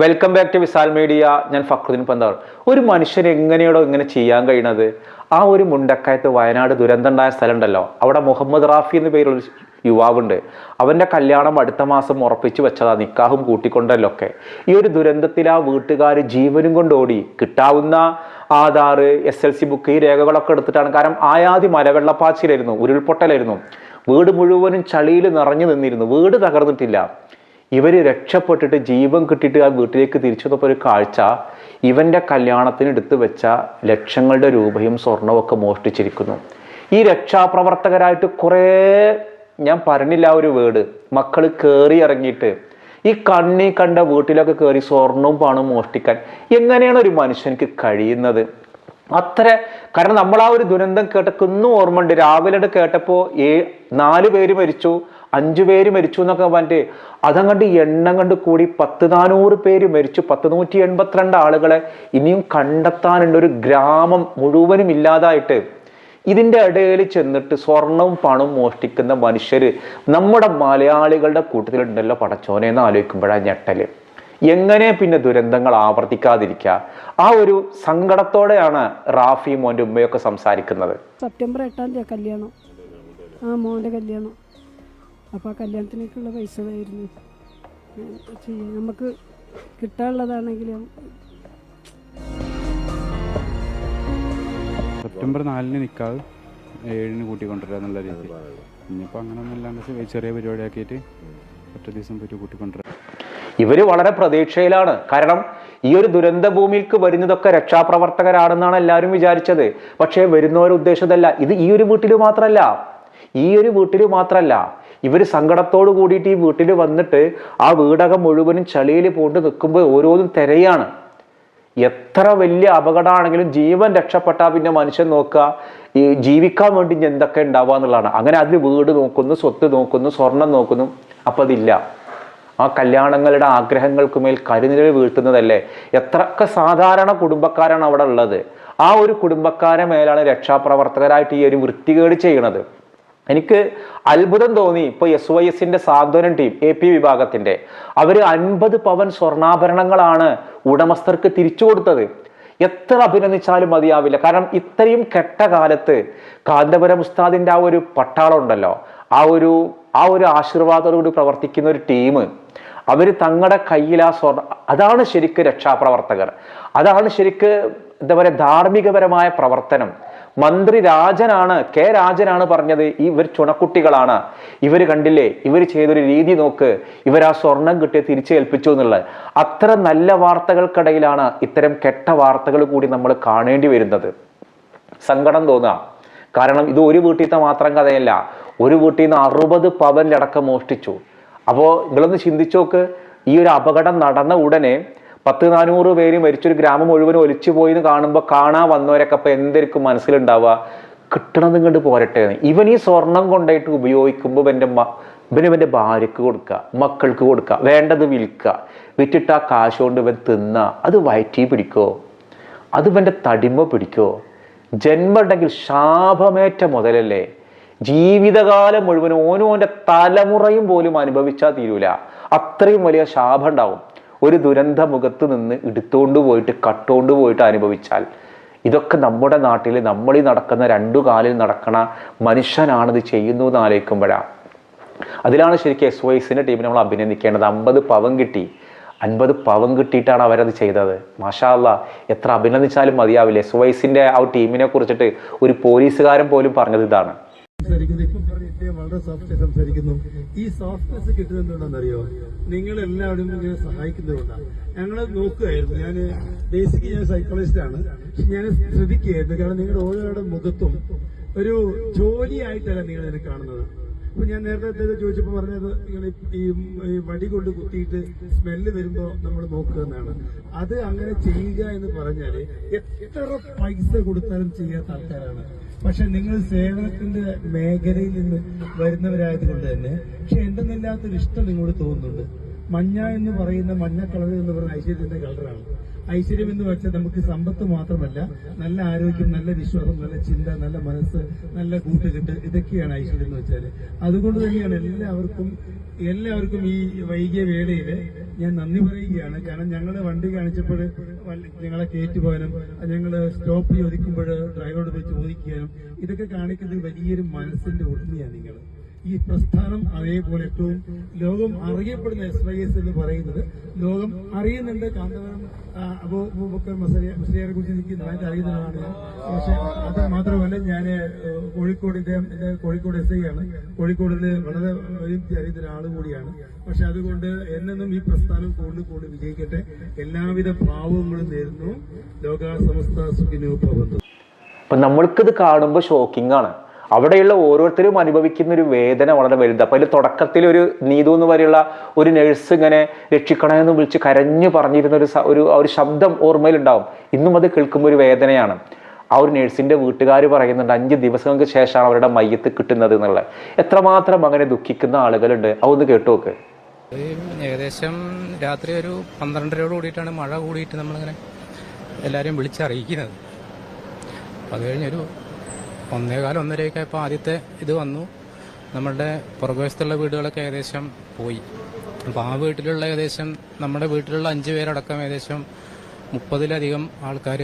Welcome back to Visal media ഞാൻ ഫക്രുദ്ദീൻ പന്താർ. ഒരു മനുഷ്യന് എങ്ങനെയാണോ ഇങ്ങനെ ചെയ്യാൻ കഴിയണത്? ആ ഒരു മുണ്ടക്കയത്ത് വയനാട് ദുരന്തമുണ്ടായ സ്ഥലം ഉണ്ടല്ലോ അവിടെ മുഹമ്മദ് റാഫി എന്ന പേരുള്ള യുവാവുണ്ട്. അവന്റെ കല്യാണം അടുത്ത മാസം ഉറപ്പിച്ചു വെച്ചതാ നിക്കാഹും കൂട്ടിക്കൊണ്ടല്ലോ ഒക്കെ. ഈ ഒരു ദുരന്തത്തിൽ ആ വീട്ടുകാർ ജീവനും കൊണ്ടോടി കിട്ടാവുന്ന Aadhaar S L C book ഈ രേഖകളൊക്കെ എടുത്തിട്ടാണ്. കാരണം ആയാതി മലവെള്ളപ്പാച്ചിലായിരുന്നു ഉരുൾപൊട്ടലായിരുന്നു. വീട് മുഴുവനും ചളിയിൽ നിറഞ്ഞു നിന്നിരുന്നു. വീട് തകർന്നിട്ടില്ല. ഇവർ രക്ഷപ്പെട്ടിട്ട് ജീവൻ കിട്ടിയിട്ട് ആ വീട്ടിലേക്ക് തിരിച്ചു വന്നപ്പോൾ ഒരു കാഴ്ച. ഇവന്റെ കല്യാണത്തിന് എടുത്തു വെച്ച ലക്ഷങ്ങളുടെ രൂപയും സ്വർണവും മോഷ്ടിച്ചിരിക്കുന്നു. ഈ രക്ഷാപ്രവർത്തകരായിട്ട് കുറേ ഞാൻ പറഞ്ഞില്ല ഒരു വേട് മക്കൾ കയറി ഇറങ്ങിയിട്ട്. ഈ കണ്ണി കണ്ട വീട്ടിലൊക്കെ കയറി സ്വർണവും പണവും മോഷ്ടിക്കാൻ എങ്ങനെയാണ് ഒരു മനുഷ്യനിക്ക് കഴിയുന്നത്? അത്ര കാരണം നമ്മൾ ആ ഒരു ദുരന്തം കേട്ടൊക്കെ ഇന്നും ഓർമ്മയുണ്ട്. രാവിലെ കേട്ടപ്പോൾ ഏ നാല് പേര് മരിച്ചു. അഞ്ചു പേര് മരിച്ചു എന്നൊക്കെ പറഞ്ഞിട്ട് അതങ്ങണ്ട് എണ്ണം കണ്ട് കൂടി പത്ത് നാനൂറ് പേര് മരിച്ചു. പത്ത് നൂറ്റി എൺപത്തിരണ്ട് ആളുകളെ ഇനിയും കണ്ടെത്താനുണ്ട്. ഒരു ഗ്രാമം മുഴുവനും ഇല്ലാതായിട്ട് ഇതിന്റെ ഇടയിൽ ചെന്നിട്ട് സ്വർണവും പണവും മോഷ്ടിക്കുന്ന മനുഷ്യർ നമ്മുടെ മലയാളികളുടെ കൂട്ടത്തിലുണ്ടല്ലോ പടച്ചോനെ എന്ന് ആലോചിക്കുമ്പോഴാണ് ഞെട്ടൽ. എങ്ങനെ പിന്നെ ദുരന്തങ്ങൾ ആവർത്തിക്കാതിരിക്കുക ആ ഒരു സങ്കടത്തോടെയാണ് റാഫി മോന്റെ ഉമ്മയൊക്കെ സംസാരിക്കുന്നത്. സെപ്റ്റംബർ എട്ടാം തീയതി കല്യാണം. ആ മോന്റെ കല്യാണം. അപ്പോൾ ആ കല്യാണത്തിനേക്കുള്ള പൈസ ചെയ്യാം നമുക്ക് കിട്ടാനുള്ളതാണെങ്കിലും സെപ്റ്റംബർ നാലിന് നിൽക്കാതെ ഏഴിന് കൂട്ടിക്കൊണ്ടുവരിക എന്നുള്ള രീതി ഇനിയിപ്പോൾ അങ്ങനെ ഒന്നുമില്ലാണ്ട് ചെറിയ പരിപാടിയാക്കിയിട്ട് ഒറ്റ ദിവസം പോയിട്ട് കൂട്ടിക്കൊണ്ടുവരാം. ഇവർ വളരെ പ്രതീക്ഷയിലാണ്. കാരണം ഈ ഒരു ദുരന്ത ഭൂമിക്ക് വരുന്നതൊക്കെ രക്ഷാപ്രവർത്തകരാണെന്നാണ് എല്ലാവരും വിചാരിച്ചത്. പക്ഷേ ഉദ്ദേശിച്ചതല്ല ഇത് ഈ ഒരു വീട്ടിൽ മാത്രമല്ല ഈ ഒരു വീട്ടിൽ മാത്രമല്ല ഇവർ സങ്കടത്തോട് കൂടിയിട്ട് ഈ വീട്ടിൽ വന്നിട്ട് ആ വീടകം മുഴുവനും ചളിയിൽ പോണ്ട് നിൽക്കുമ്പോൾ ഓരോന്നും തിരയാണ്. എത്ര വലിയ അപകടമാണെങ്കിലും ജീവൻ രക്ഷപ്പെട്ടാൽ പിന്നെ മനുഷ്യൻ നോക്കുക. ഈ ജീവിക്കാൻ വേണ്ടി എന്തൊക്കെ ഉണ്ടാവുക എന്നുള്ളതാണ്. അങ്ങനെ അതിന് വീട് നോക്കുന്നു സ്വത്ത് നോക്കുന്നു സ്വർണം നോക്കുന്നു. അപ്പം അതില്ല. ആ കല്യാണങ്ങളുടെ ആഗ്രഹങ്ങൾക്ക് മേൽ കരുനിഴൽ വീഴ്ത്തുന്നതല്ലേ? എത്രയൊക്കെ സാധാരണ കുടുംബക്കാരാണ് അവിടെ ഉള്ളത്. ആ ഒരു കുടുംബക്കാരെ മേലാണ് രക്ഷാപ്രവർത്തകരായിട്ട് ഈ ഒരു വൃത്തികേട് ചെയ്യണത്. എനിക്ക് അത്ഭുതം തോന്നി ഇപ്പൊ എസ് വൈ എസിന്റെ സാന്ത്വനം ടീം എ പി വിഭാഗത്തിന്റെ. അവർ അൻപത് പവൻ സ്വർണാഭരണങ്ങളാണ് ഉടമസ്ഥർക്ക് തിരിച്ചു കൊടുത്തത്. എത്ര അഭിനന്ദിച്ചാലും മതിയാവില്ല. കാരണം ഇത്രയും കെട്ട കാലത്ത് കാന്തപുരം ഉസ്താദിന്റെ ആ ഒരു പട്ടാളം ഉണ്ടല്ലോ ആ ഒരു ആ ഒരു ആശീർവാദത്തോടുകൂടി പ്രവർത്തിക്കുന്ന ഒരു ടീം അവർ തങ്ങളുടെ കയ്യിൽ ആ സ്വർണ അതാണ് ശരിക്ക് രക്ഷാപ്രവർത്തകർ. അതാണ് ശരിക്ക് എന്താ പറയുക ധാർമ്മികപരമായ പ്രവർത്തനം. മന്ത്രി രാജനാണ് കെ രാജനാണ് പറഞ്ഞത്. ഇവർ ചുണക്കുട്ടികളാണ്. ഇവർ കണ്ടില്ലേ? ഇവർ ചെയ്തൊരു രീതി നോക്ക്. ഇവർ ആ സ്വർണം തിരിച്ചു തിരിച്ചേൽപ്പിച്ചു എന്നുള്ളത്. അത്ര നല്ല വാർത്തകൾക്കിടയിലാണ് ഇത്തരം കെട്ട വാർത്തകൾ കൂടി നമ്മൾ കാണേണ്ടി വരുന്നത്. സങ്കടം തോന്നുക കാരണം ഇത് ഒരു വീട്ടിലത്തെ മാത്രം കഥയല്ല. ഒരു വീട്ടിൽ നിന്ന് അറുപത് പവനിലടക്കം മോഷ്ടിച്ചു. അപ്പോൾ നിങ്ങളൊന്ന് ചിന്തിച്ചോക്ക് ഈ ഒരു അപകടം നടന്ന ഉടനെ പത്ത് നാനൂറ് പേര് മരിച്ചൊരു ഗ്രാമം മുഴുവൻ ഒലിച്ചു പോയി എന്ന് കാണുമ്പോൾ കാണാൻ വന്നവരൊക്കെ അപ്പൊ എന്തായിരിക്കും മനസ്സിലുണ്ടാവുക? കിട്ടണതും കണ്ട് പോരട്ടെ. ഇവൻ ഈ സ്വർണം കൊണ്ടായിട്ട് ഉപയോഗിക്കുമ്പോൾ എന്റെ ഇവന് ഇവന്റെ ഭാര്യക്ക് കൊടുക്കുക മക്കൾക്ക് കൊടുക്കുക വേണ്ടത് വിൽക്കുക വിറ്റിട്ട് ആ കാശ് കൊണ്ട് ഇവൻ തിന്ന അത് വയറ്റി പിടിക്കോ? അത് ഇവന്റെ തടിമ പിടിക്കോ? ജന്മമുണ്ടെങ്കിൽ ശാപമേറ്റ മുതലല്ലേ? ജീവിതകാലം മുഴുവൻ ഓനോന്റെ തലമുറയും പോലും അനുഭവിച്ചാൽ തീരൂല. അത്രയും വലിയ ശാപം ഉണ്ടാവും. ഒരു ദുരന്ത മുഖത്ത് നിന്ന് എടുത്തോണ്ട് പോയിട്ട് കട്ടുകൊണ്ട് പോയിട്ട് അനുഭവിച്ചാൽ ഇതൊക്കെ നമ്മുടെ നാട്ടിൽ നമ്മളീ നടക്കുന്ന രണ്ടു കാലിൽ നടക്കണ മനുഷ്യനാണിത് ചെയ്യുന്നു എന്ന് ആലോചിക്കുമ്പോഴാണ് അതിലാണ് ശരിക്കും എസ് വൈസിന്റെ ടീമിനെ നമ്മൾ അഭിനന്ദിക്കേണ്ടത്. അമ്പത് പവൻ കിട്ടി. അൻപത് പവൻ കിട്ടിയിട്ടാണ് അവരത് ചെയ്തത്. മാഷാല്ല എത്ര അഭിനന്ദിച്ചാലും മതിയാവില്ല. എസ് വൈസിന്റെ ആ ടീമിനെ കുറിച്ചിട്ട് ഒരു പോലീസുകാരൻ പോലും പറഞ്ഞത് ഇതാണ്. ഇദ്ദേഹം വളരെ സോഫ്റ്റ് സംസാരിക്കുന്നു. ഈ സോഫ്റ്റ്നെസ് കിട്ടുന്നത് എന്താണെന്നറിയോ നിങ്ങൾ എല്ലാവരും ഇങ്ങനെ സഹായിക്കുന്നതുകൊണ്ടാണ്. ഞങ്ങൾ നോക്കുകയായിരുന്നു ഞാൻ ബേസിക് ഞാൻ സൈക്കോളജിസ്റ്റ് ആണ്. ഞാൻ ശ്രദ്ധിക്കുകയായിരുന്നു. കാരണം നിങ്ങളുടെ ഓരോരുടെ മുഖത്തും ഒരു ജോലിയായിട്ടല്ല നിങ്ങൾ ഇതിനെ കാണുന്നത്. അപ്പൊ ഞാൻ നേരത്തെ ചോദിച്ചപ്പോൾ പറഞ്ഞത് നിങ്ങൾ ഈ വടി കൊണ്ട് കുത്തിയിട്ട് സ്മെല്ല് വരുമ്പോൾ നമ്മൾ നോക്കുക എന്നാണ്. അത് അങ്ങനെ ചെയ്യുക എന്ന് പറഞ്ഞാൽ എത്ര പൈസ കൊടുത്താലും ചെയ്യാത്ത ആൾക്കാരാണ്. പക്ഷെ നിങ്ങൾ സേവനത്തിന്റെ മേഖലയിൽ നിന്ന് വരുന്നവരായത് കൊണ്ട് തന്നെ. പക്ഷെ എന്തെന്നില്ലാത്തൊരു ഇഷ്ടം നിങ്ങളോട് തോന്നുന്നുണ്ട്. മഞ്ഞ എന്ന് പറയുന്ന മഞ്ഞ കളർ എന്ന് പറയുന്ന ഐശ്വര്യത്തിന്റെ കളറാണ്. ഐശ്വര്യം എന്ന് വെച്ചാൽ നമുക്ക് സമ്പത്ത് മാത്രമല്ല നല്ല ആരോഗ്യം നല്ല വിശ്വാസം നല്ല ചിന്ത നല്ല മനസ്സ് നല്ല കൂട്ടുകെട്ട് ഇതൊക്കെയാണ് ഐശ്വര്യം എന്ന് വെച്ചാൽ അതുകൊണ്ട് തന്നെയാണ് എല്ലാവർക്കും എല്ലാവർക്കും ഈ വൈകിയ വേളയിൽ ഞാൻ നന്ദി പറയുകയാണ്. കാരണം ഞങ്ങൾ വണ്ടി കാണിച്ചപ്പോൾ ഞങ്ങളെ കയറ്റുപോകാനും ഞങ്ങൾ സ്റ്റോപ്പ് ചോദിക്കുമ്പോൾ ഡ്രൈവറോട് പോയി ചോദിക്കാനും ഇതൊക്കെ കാണിക്കുന്നത് വലിയൊരു മനസ്സിന്റെ ഉടമയാണ് നിങ്ങൾ ഈ പ്രസ്ഥാനം അതേപോലെ എത്തും ലോകം അറിയപ്പെടുന്ന എസ് വൈ എസ് എന്ന് പറയുന്നത് ലോകം അറിയുന്നുണ്ട്. കാന്തപുരം അബൂ അബൂബക്കർ മസലിയെ കുറിച്ച് എനിക്ക് നന്നായിട്ട് അറിയുന്നതാണ് പക്ഷെ അത് മാത്രമല്ല ഞാൻ കോഴിക്കോടിന്റെ എന്റെ കോഴിക്കോട് എസ് ഐ ആണ്. കോഴിക്കോടിൽ വളരെ അറിയുന്ന ഒരാൾ കൂടിയാണ്. പക്ഷെ അതുകൊണ്ട് എന്നെന്നും ഈ പ്രസ്ഥാനം കൂടുതൽ കൂടുതൽ വിജയിക്കട്ടെ. എല്ലാവിധ ഭാവങ്ങളും നേരുന്നു. ലോക സമസ്ത സുഖിനോ ഭവന്തു. അപ്പൊ നമ്മൾക്കിത് കാണുമ്പോൾ ഷോക്കിംഗ് ആണ്. അവിടെയുള്ള ഓരോരുത്തരും അനുഭവിക്കുന്ന ഒരു വേദന വളരെ വലുത്. അപ്പം അതിൽ തുടക്കത്തിൽ ഒരു നീതു എന്ന് പറയുള്ള ഒരു നഴ്സ് ഇങ്ങനെ രക്ഷിക്കണേ എന്ന് വിളിച്ച് കരഞ്ഞു പറഞ്ഞിരുന്ന ഒരു ഒരു ഒരു ശബ്ദം ഓർമ്മയിലുണ്ടാവും. ഇന്നും അത് കേൾക്കുമ്പോൾ ഒരു വേദനയാണ്. ആ ഒരു നഴ്സിന്റെ വീട്ടുകാർ പറയുന്നുണ്ട് അഞ്ച് ദിവസങ്ങൾക്ക് ശേഷമാണ് അവരുടെ മയ്യത്ത് കിട്ടുന്നത് എന്നുള്ളത്. എത്രമാത്രം അങ്ങനെ ദുഃഖിക്കുന്ന ആളുകളുണ്ട്? അതൊന്ന് കേട്ടു നോക്ക്. ഇത് ഏകദേശം രാത്രി ഒരു പന്ത്രണ്ടരയോട് കൂടിയിട്ടാണ് മഴ കൂടിയിട്ട് നമ്മളിങ്ങനെ എല്ലാവരെയും വിളിച്ചറിയിക്കുന്നത്. അത് കഴിഞ്ഞൊരു ഒന്നേകാൽ ഒന്നരയൊക്കെ ഇപ്പോൾ ആദ്യത്തെ ഇത് വന്നു. നമ്മളുടെ പുറകുവശത്തുള്ള വീടുകളൊക്കെ ഏകദേശം പോയി. അപ്പോൾ ആ വീട്ടിലുള്ള ഏകദേശം നമ്മുടെ വീട്ടിലുള്ള അഞ്ച് പേരടക്കം ഏകദേശം മുപ്പതിലധികം ആൾക്കാർ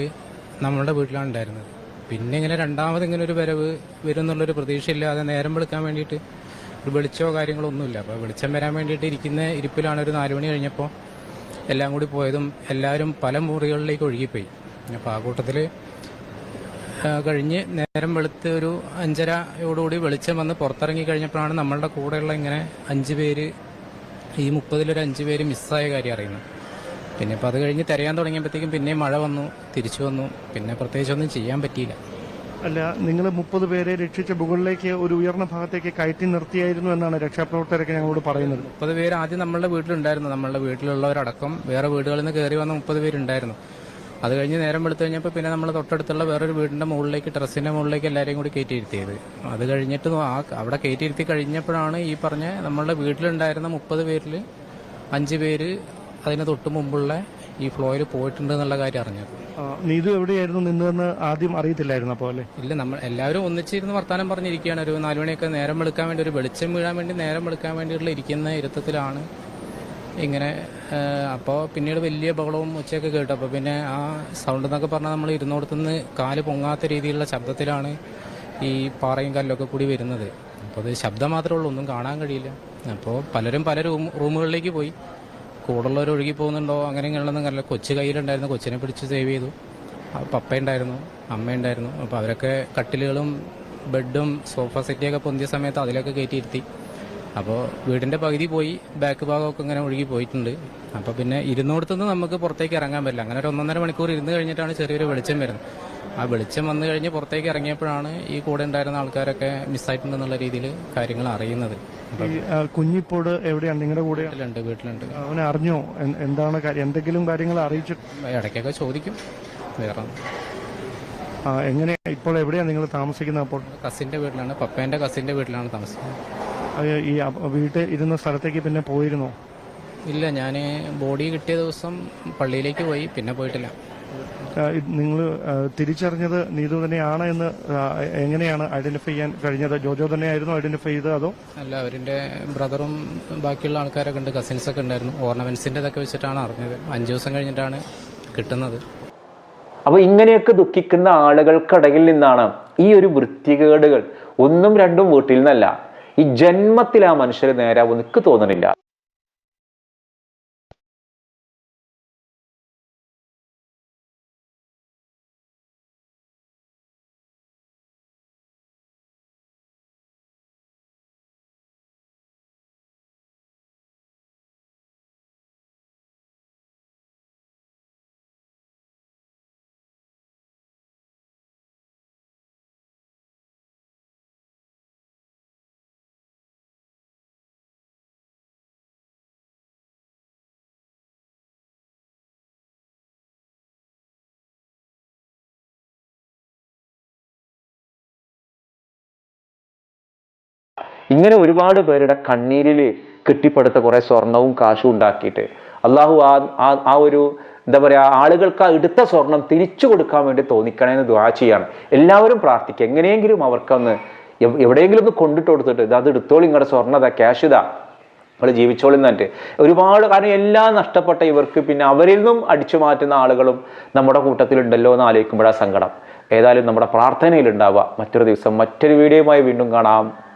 നമ്മുടെ വീട്ടിലാണ് ഉണ്ടായിരുന്നത്. പിന്നെ ഇങ്ങനെ രണ്ടാമത് ഇങ്ങനെ ഒരു വരവ് വരും എന്നുള്ളൊരു പ്രതീക്ഷയില്ലാതെ നേരം വിളിക്കാൻ വേണ്ടിയിട്ട് ഒരു വെളിച്ചമോ കാര്യങ്ങളോ ഒന്നുമില്ല. അപ്പോൾ വെളിച്ചം വരാൻ വേണ്ടിയിട്ട് ഇരിക്കുന്ന ഇരിപ്പിലാണ് ഒരു നാല് മണി കഴിഞ്ഞപ്പോൾ എല്ലാം കൂടി പോയതും എല്ലാവരും പല മുറികളിലേക്ക് ഒഴുകിപ്പോയി. അപ്പോൾ ആ കൂട്ടത്തിൽ കഴിഞ്ഞ് നേരം വെളുത്ത് ഒരു അഞ്ചരയോടുകൂടി വെളിച്ചം വന്ന് പുറത്തിറങ്ങി കഴിഞ്ഞപ്പോഴാണ് നമ്മളുടെ കൂടെയുള്ള ഇങ്ങനെ അഞ്ച് പേര് ഈ മുപ്പതിലൊരു അഞ്ച് പേര് മിസ്സായ കാര്യം അറിയുന്നത്. പിന്നെ ഇപ്പോൾ അത് കഴിഞ്ഞ് തിരയാൻ തുടങ്ങിയപ്പോഴത്തേക്കും പിന്നെയും മഴ വന്നു തിരിച്ചു വന്നു. പിന്നെ പ്രത്യേകിച്ചൊന്നും ചെയ്യാൻ പറ്റിയില്ല. അല്ല നിങ്ങൾ മുപ്പത് പേരെ രക്ഷിച്ച മുകളിലേക്ക് ഒരു ഉയർന്ന ഭാഗത്തേക്ക് കയറ്റി നിർത്തിയായിരുന്നു എന്നാണ് രക്ഷാപ്രവർത്തകരൊക്കെ ഞങ്ങളോട് പറയുന്നത്. മുപ്പത് പേര് ആദ്യം നമ്മളുടെ വീട്ടിലുണ്ടായിരുന്നു. നമ്മളുടെ വീട്ടിലുള്ളവരടക്കം വേറെ വീടുകളിൽ നിന്ന് കയറി വന്ന മുപ്പത് പേരുണ്ടായിരുന്നു. അത് കഴിഞ്ഞ് നേരം വെളുത്തു കഴിഞ്ഞപ്പോൾ പിന്നെ നമ്മൾ തൊട്ടടുത്തുള്ള വേറൊരു വീടിന്റെ മുകളിലേക്ക് ടെറസിന്റെ മുകളിലേക്ക് എല്ലാവരെയും കൂടി കയറ്റിയിരുത്തിയത്. അത് കഴിഞ്ഞിട്ട് ആ അവിടെ കയറ്റിയിരുത്തി കഴിഞ്ഞപ്പോഴാണ് ഈ പറഞ്ഞ നമ്മളുടെ വീട്ടിലുണ്ടായിരുന്ന മുപ്പത് പേരിൽ അഞ്ച് പേര് അതിന് തൊട്ട് മുമ്പുള്ള ഈ ഫ്ലോയിൽ പോയിട്ടുണ്ട് എന്നുള്ള കാര്യം അറിഞ്ഞത്. നീതു എവിടെയായിരുന്നു നിന്നതെന്ന് ആദ്യം അറിയത്തില്ലായിരുന്നു അപ്പോൾ അല്ലേ? ഇല്ല നമ്മൾ എല്ലാവരും ഒന്നിച്ചിരുന്ന് വർത്താനം പറഞ്ഞിരിക്കുകയാണ്. ഒരു നാലുമണിയൊക്കെ നേരം വെളുക്കാൻ വേണ്ടി ഒരു വെളിച്ചം വീഴാൻ വേണ്ടി നേരം വെളുക്കാൻ വേണ്ടിയിട്ടുള്ള ഇരിക്കുന്ന ഇരുത്തത്തിലാണ് ഇങ്ങനെ അപ്പോൾ പിന്നീട് വലിയ ബഹളവും ഉച്ചയൊക്കെ കേട്ടു. അപ്പോൾ പിന്നെ ആ സൗണ്ട് എന്നൊക്കെ പറഞ്ഞാൽ നമ്മൾ ഇരുന്നോടത്തുനിന്ന് കാൽ പൊങ്ങാത്ത രീതിയിലുള്ള ശബ്ദത്തിലാണ് ഈ പാറയും കല്ലൊക്കെ കൂടി വരുന്നത്. അപ്പോൾ അത് ശബ്ദം മാത്രമേ ഉള്ളൂ ഒന്നും കാണാൻ കഴിയില്ല. അപ്പോൾ പലരും പല റൂം റൂമുകളിലേക്ക് പോയി. കൂടുള്ളവർ ഒഴുകി പോകുന്നുണ്ടോ അങ്ങനെ ഇങ്ങനെയുള്ളതൊന്നും കല്ല കൊച്ചു കയ്യിലുണ്ടായിരുന്നു കൊച്ചിനെ പിടിച്ച് സേവ് ചെയ്തു. പപ്പയുണ്ടായിരുന്നു പപ്പ ഉണ്ടായിരുന്നു അമ്മ ഉണ്ടായിരുന്നു. അപ്പോൾ അവരൊക്കെ കട്ടിലുകളും ബെഡും സോഫ സെറ്റിയൊക്കെ പൊന്തിയ സമയത്ത് അതിലൊക്കെ കയറ്റിയിരുത്തി അപ്പോൾ വീടിന്റെ പകുതി പോയി ബാക്ക് ഭാഗമൊക്കെ ഇങ്ങനെ ഒഴുകി പോയിട്ടുണ്ട്. അപ്പോൾ പിന്നെ ഇരുന്നോടത്തുനിന്ന് നമുക്ക് പുറത്തേക്ക് ഇറങ്ങാൻ പറ്റില്ല. അങ്ങനെ ഒരു ഒന്നൊന്നര മണിക്കൂർ ഇരുന്ന് കഴിഞ്ഞിട്ടാണ് ചെറിയൊരു വെളിച്ചം വരുന്നത്. ആ വെളിച്ചം വന്നു കഴിഞ്ഞ് പുറത്തേക്ക് ഇറങ്ങിയപ്പോഴാണ് ഈ കൂടെ ഉണ്ടായിരുന്ന ആൾക്കാരൊക്കെ മിസ്സായിട്ടുണ്ടെന്നുള്ള രീതിയിൽ കാര്യങ്ങൾ അറിയുന്നത്. കുഞ്ഞിപ്പോട് എവിടെയാണ്? നിങ്ങളുടെ കൂടെ വീട്ടിലുണ്ട് വീട്ടിലുണ്ട്. അവനെ അറിഞ്ഞോ? എന്താണ് എന്തെങ്കിലും കാര്യങ്ങൾ അറിയിച്ചു? ഇടയ്ക്കൊക്കെ ചോദിക്കും. വേറെ. എങ്ങനെ ഇപ്പോൾ എവിടെയാണ് നിങ്ങൾ താമസിക്കുന്നത് അപ്പോൾ? കസിന്റെ വീട്ടിലാണ്. പപ്പേന്റെ കസിന്റെ വീട്ടിലാണ് താമസിക്കുന്നത്. ഈ വീട്ടിൽ ഇരുന്ന സ്ഥലത്തേക്ക് പിന്നെ പോയിരുന്നോ? ഇല്ല ഞാൻ ബോഡി കിട്ടിയ ദിവസം പള്ളിയിലേക്ക് പോയി പിന്നെ പോയിട്ടില്ല. നിങ്ങൾ തിരിച്ചറിഞ്ഞത് നീതു തന്നെയാണ് എന്ന് എങ്ങനെയാണ് ഐഡന്റിഫൈ ചെയ്യാൻ കഴിഞ്ഞത്? ജോജോ തന്നെയായിരുന്നു ഐഡന്റിഫൈ ചെയ്തത് അതോ? അല്ല അവരിന്റെ ബ്രദറും ബാക്കിയുള്ള ആൾക്കാരൊക്കെ ഉണ്ട് കസിൻസ് ഒക്കെ ഉണ്ടായിരുന്നു. ഓർണമെന്റ്സിന്റെ ഇതൊക്കെ വെച്ചിട്ടാണ് അറിഞ്ഞത്. അഞ്ചു ദിവസം കഴിഞ്ഞിട്ടാണ് കിട്ടുന്നത്. അപ്പൊ ഇങ്ങനെയൊക്കെ ദുഃഖിക്കുന്ന ആളുകൾക്കിടയിൽ നിന്നാണ് ഈ ഒരു വൃത്തികേടുകൾ ഒന്നും രണ്ടും വീട്ടിൽ നിന്നല്ല. ഈ ജന്മത്തിൽ ആ മനുഷ്യർ നേരാവും എനിക്ക് തോന്നണില്ല. ഇങ്ങനെ ഒരുപാട് പേരുടെ കണ്ണീരിൽ കെട്ടിപ്പടുത്ത കുറേ സ്വർണവും കാശും ഉണ്ടാക്കിയിട്ട് അള്ളാഹു ആ ആ- ഒരു എന്താ പറയുക ആളുകൾക്ക് ആ എടുത്ത സ്വർണം തിരിച്ചു കൊടുക്കാൻ വേണ്ടി തോന്നിക്കണേന്ന് ദ്വാ ചെയ്യാണ്. എല്ലാവരും പ്രാർത്ഥിക്കുക. എങ്ങനെയെങ്കിലും അവർക്കൊന്ന് എവിടെയെങ്കിലും ഒന്ന് കൊണ്ടിട്ട് കൊടുത്തിട്ട് ഇത് അത് എടുത്തോളി നിങ്ങളുടെ സ്വർണത ക്യാഷ് ഇതാ. നമ്മൾ ജീവിച്ചോളും എന്നിട്ട് ഒരുപാട് കാരണം എല്ലാം നഷ്ടപ്പെട്ട ഇവർക്ക് പിന്നെ അവരിൽ നിന്നും അടിച്ചു മാറ്റുന്ന ആളുകളും നമ്മുടെ കൂട്ടത്തിലുണ്ടല്ലോ എന്ന് ആലോചിക്കുമ്പോഴാണ് സങ്കടം. ഏതായാലും നമ്മുടെ പ്രാർത്ഥനയിൽ ഉണ്ടാവുക മറ്റൊരു ദിവസം മറ്റൊരു വീഡിയോയുമായി വീണ്ടും കാണാം.